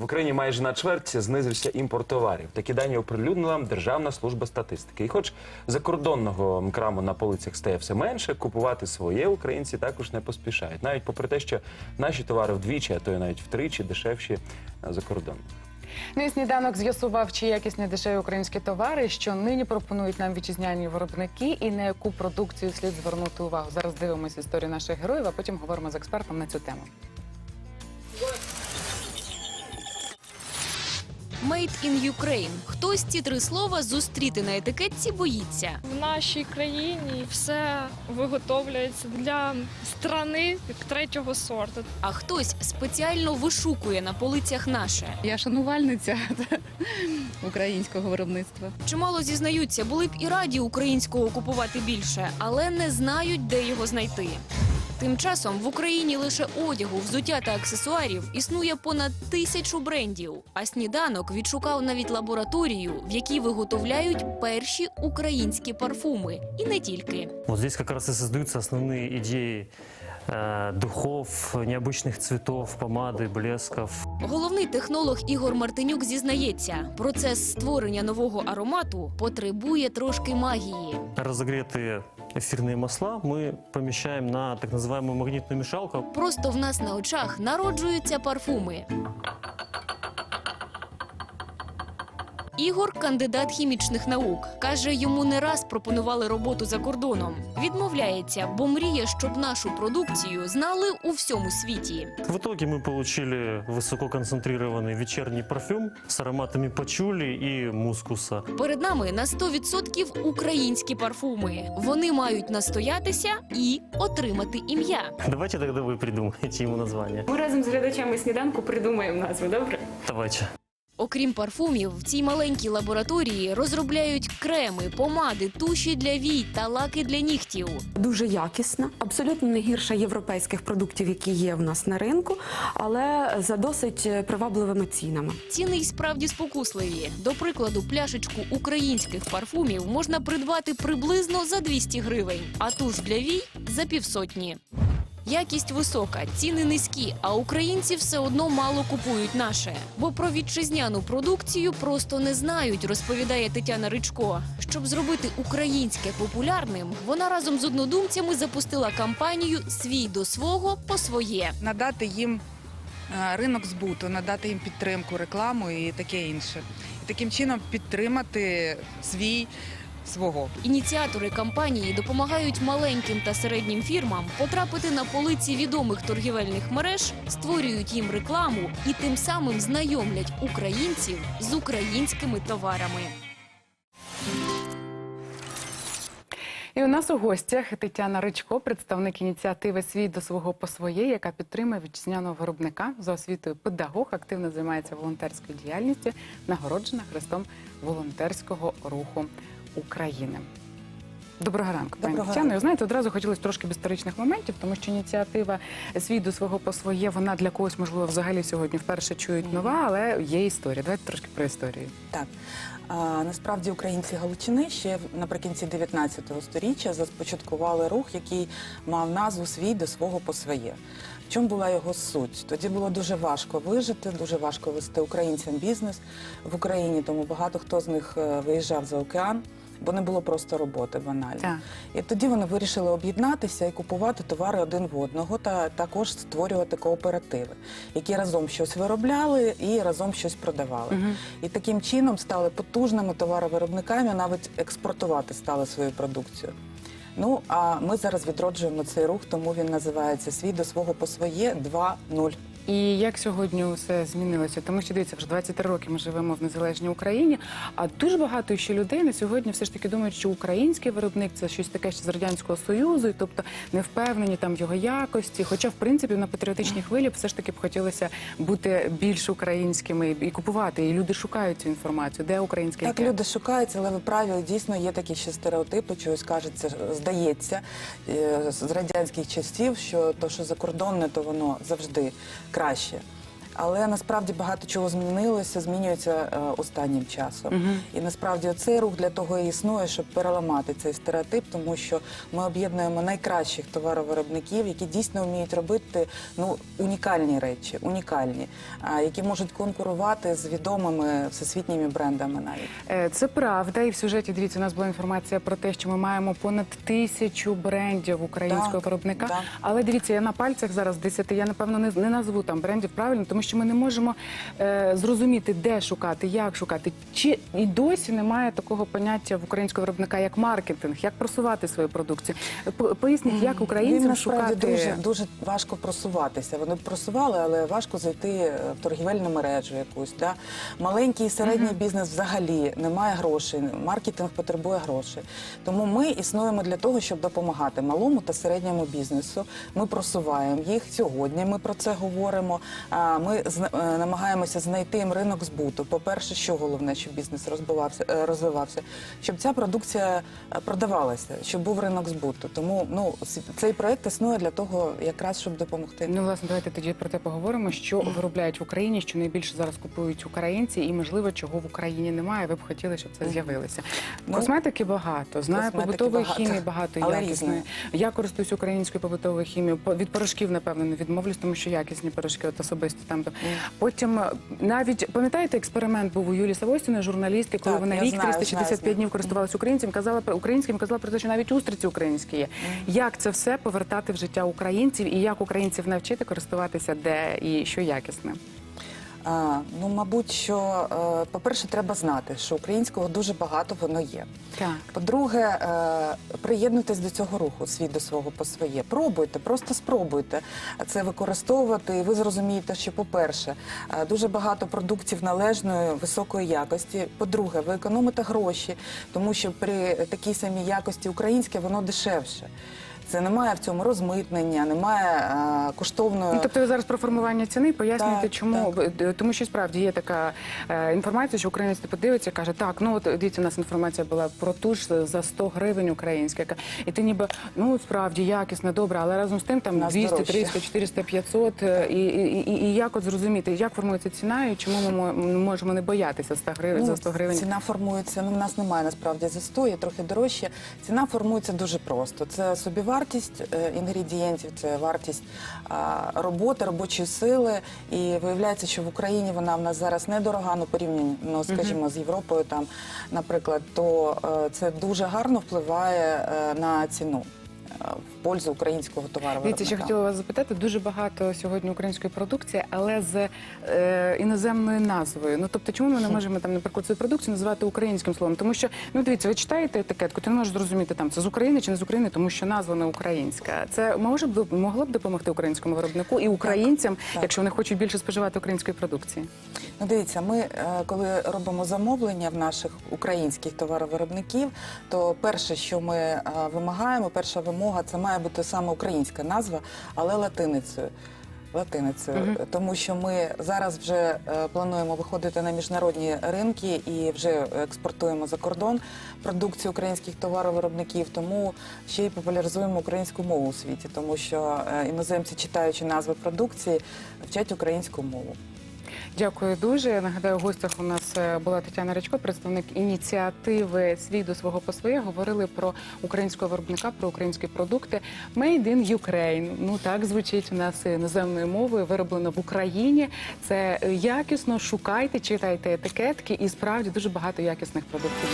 В Україні майже на чверть знизився імпорт товарів. Такі дані оприлюднила Державна служба статистики. І хоч закордонного краму на полицях стає все менше, купувати своє українці також не поспішають. Навіть попри те, що наші товари вдвічі, а то й навіть втричі дешевші за кордоном. Ну і сніданок з'ясував, чи якісні дешеві українські товари, що нині пропонують нам вітчизняні виробники, і на яку продукцію слід звернути увагу. Зараз дивимося історію наших героїв, а потім говоримо з експертом на цю тему. Made in Ukraine. Хтось ці три слова зустріти на етикетці боїться. В нашій країні все виготовлюється для страни третього сорту. А хтось спеціально вишукує на полицях наше. Я шанувальниця українського виробництва. Чимало зізнаються, були б і раді українського купувати більше, але не знають, де його знайти. Тим часом в Україні лише одягу, взуття та аксесуарів існує понад тисячу брендів. А сніданок відшукав навіть лабораторію, в якій виготовляють перші українські парфуми, і не тільки. Вот здесь как раз и создаются основные идеи э, духов, необычных цветов, помады, блесков. Головний технолог Ігор Мартинюк зізнається, процес створення нового аромату потребує трошки магії. Разогретые эфирные масла мы помещаем на так называемую магнитную мешалку. Просто в нас на очах народжуються парфуми. Ігор кандидат хімічних наук. Каже, йому не раз пропонували роботу за кордоном. Відмовляється, бо мріє, щоб нашу продукцію знали у всьому світі. В итоге мы получили высококонцентрированный вечерний парфюм с ароматами пачули и мускуса. Перед нами на 100% українські парфуми. Вони мають настоятися і отримати ім'я. Давайте тогда вы придумаете ему название. Ми разом з глядачами сніданку придумаємо назву, добре? Давайте. Окрім парфумів, в цій маленькій лабораторії розробляють креми, помади, туші для вій та лаки для нігтів. дуже якісна, абсолютно не гірша європейських продуктів, які є в нас на ринку, але за досить е, привабливими цінами. Ціни й справді спокусливі. До прикладу, пляшечку українських парфумів можна придбати приблизно за 200 гривень, а туш для вій за півсотні. Якість висока, ціни низькі, а українці все одно мало купують наше. Бо про вітчизняну продукцію просто не знають, розповідає Тетяна Ричко. Щоб зробити українське популярним, вона разом з однодумцями запустила кампанію Свій до свого по своє. надати їм е, ринок збуту, надати їм підтримку, рекламу і таке інше. І таким чином підтримати свій свого. Ініціатори кампанії допомагають маленьким та середнім фірмам потрапити на полиці відомих торгівельних мереж, створюють їм рекламу і тим самим знайомлять українців з українськими товарами. І у нас у гостях Тетяна Ричко, представник ініціативи Свій до свого по своє, яка підтримує вітчизняного виробника за освітою педагог, активно займається волонтерською діяльністю, нагороджена хрестом волонтерського руху України. Доброго ранку, пані Тетяно. Знаєте, одразу хотілося трошки без історичних моментів, тому що ініціатива свій до свого по своє, вона для когось, можливо, взагалі сьогодні вперше чують нова, але є історія. Давайте трошки про історію. Так. А, насправді українці Галичини ще наприкінці 19 століття започаткували рух, який мав назву свій до свого по своє. В чому була його суть? Тоді було дуже важко вижити, дуже важко вести українцям бізнес в Україні, тому багато хто з них е, виїжджав за океан, бо не було просто роботи банально. Так. І тоді вони вирішили об'єднатися і купувати товари один в одного, та також створювати кооперативи, які разом щось виробляли і разом щось продавали. І таким чином стали потужними товаровиробниками, навіть експортувати стали свою продукцію. Ну а ми зараз відроджуємо цей рух, тому він називається Свій до свого по своє 2.0. І як сьогодні все змінилося? Тому що дивіться, вже 23 роки ми живемо в незалежній Україні. А дуже багато ще людей на сьогодні все ж таки думають, що український виробник це щось таке ще з радянського союзу, і тобто не впевнені там його якості. Хоча, в принципі, на патріотичній хвилі все ж таки б хотілося бути більш українськими і купувати. І люди шукають цю інформацію, де український Так, люди шукають, але ви праві, дійсно є такі ще стереотипи, чогось кажеться, здається е, з радянських часів, що то, що закордонне, то воно завжди краще. Але насправді багато чого змінилося, змінюється е, останнім часом. І насправді цей рух для того і існує, щоб переламати цей стереотип, тому що ми об'єднуємо найкращих товаровиробників, які дійсно вміють робити ну унікальні речі, унікальні, які можуть конкурувати з відомими всесвітніми брендами навіть. Е, Це правда, і в сюжеті дивіться, у нас була інформація про те, що ми маємо понад тисячу брендів українського Так, виробника. так. Але дивіться, я на пальцях зараз десяти. Я напевно не, не назву там брендів правильно, тому що ми не можемо е, зрозуміти, де шукати, як шукати. Чи і досі немає такого поняття в українського виробника як маркетинг, як просувати свою продукцію. Поясніть, як Їм українцям насправді шукати дуже дуже важко просуватися. Вони б просували, але важко зайти е, в торгівельну мережу якусь. Да? Маленький і середній бізнес взагалі не має грошей. Маркетинг потребує грошей. Тому ми існуємо для того, щоб допомагати малому та середньому бізнесу. Ми просуваємо їх сьогодні. Ми про це говоримо. А, Ми зна- е, намагаємося знайти їм ринок збуту. По-перше, що головне, щоб бізнес розбивався, е, розвивався, щоб ця продукція е, продавалася, щоб був ринок збуту. Тому ну цей проект існує для того, якраз щоб допомогти. Ну, власне, давайте тоді про те поговоримо, що виробляють в Україні, що найбільше зараз купують українці, і можливо, чого в Україні немає. Ви б хотіли, щоб це з'явилося. Ну, Косметики багато, знаю, побутової багато, хімії багато але якісної. різної. Я користуюсь українською побутовою хімією. По- Від порошків, напевно, не відмовлюсь, тому що якісні порошки, от особисто там. Потім е, навіть пам'ятаєте, експеримент був у Юлії Савостіної, журналістки, коли Так, вона рік знаю, 365 знаю. днів користувалася українцем, казала про українським, казала про те, що навіть устриці українські є. Як це все повертати в життя українців і як українців навчити користуватися де і що якісне? А, ну, мабуть, що е, по-перше, треба знати, що українського дуже багато воно є. Так. По-друге, е, приєднуйтесь до цього руху, свій до свого по своє. Пробуйте, просто спробуйте це використовувати, і ви зрозумієте, що, по-перше, е, дуже багато продуктів належної високої якості. По-друге, ви економите гроші, тому що при такій самій якості українське воно дешевше. Це немає в цьому розмитнення, немає е, коштовної. Ну, тобто ви зараз про формування ціни пояснюєте, Так, чому тому, що справді є така е, інформація, що українець подивиться, каже, так, ну от дивіться, у нас інформація була про туш за 100 гривень українська, яка- і ти ніби ну справді якісно, добре, але разом з тим там Нас 200, дорожче. 300, 400, 500, е, і, і, і, і як от зрозуміти, як формується ціна, і чому ми мо- можемо не боятися 100 гривень за 100 гривень? Ну, Ціна формується. Ну, в нас немає насправді за 100, є трохи дорожче. Ціна формується дуже просто. Це собівартість е, інгредієнтів, це вартість роботи, робочої сили. І виявляється, що в Україні вона в нас зараз недорога, ну порівняно, скажімо, з Європою, там, наприклад, то е, це дуже гарно впливає е, на ціну. Пользу українського товару. Дивіться, ще хотіла вас запитати. Дуже багато сьогодні української продукції, але з е, іноземною назвою. Ну тобто, чому ми не можемо там, наприклад, цю продукцію називати українським словом? Тому що ну дивіться, ви читаєте етикетку, ти не можеш зрозуміти там це з України чи не з України, тому що назва не українська. Це може б могло б допомогти українському виробнику і українцям, так. якщо вони хочуть більше споживати української продукції. Ну, дивіться, ми е, коли робимо замовлення в наших українських товаровиробників, то перше, що ми е, вимагаємо, перша вимога це має бути саме українська назва, але латиницею. Латиницею, тому що ми зараз вже е, плануємо виходити на міжнародні ринки і вже експортуємо за кордон продукцію українських товаровиробників, тому ще й популяризуємо українську мову у світі, тому що е, іноземці, читаючи назви продукції, вчать українську мову. Дякую дуже. Нагадаю, в гостях у нас е, була Тетяна Речко, представник ініціативи Свій до свого по своє. Говорили про українського виробника, про українські продукти. Made in Ukraine. Ну так звучить у нас іноземною мовою, вироблено в Україні. Це якісно. Шукайте, читайте етикетки, і справді дуже багато якісних продуктів.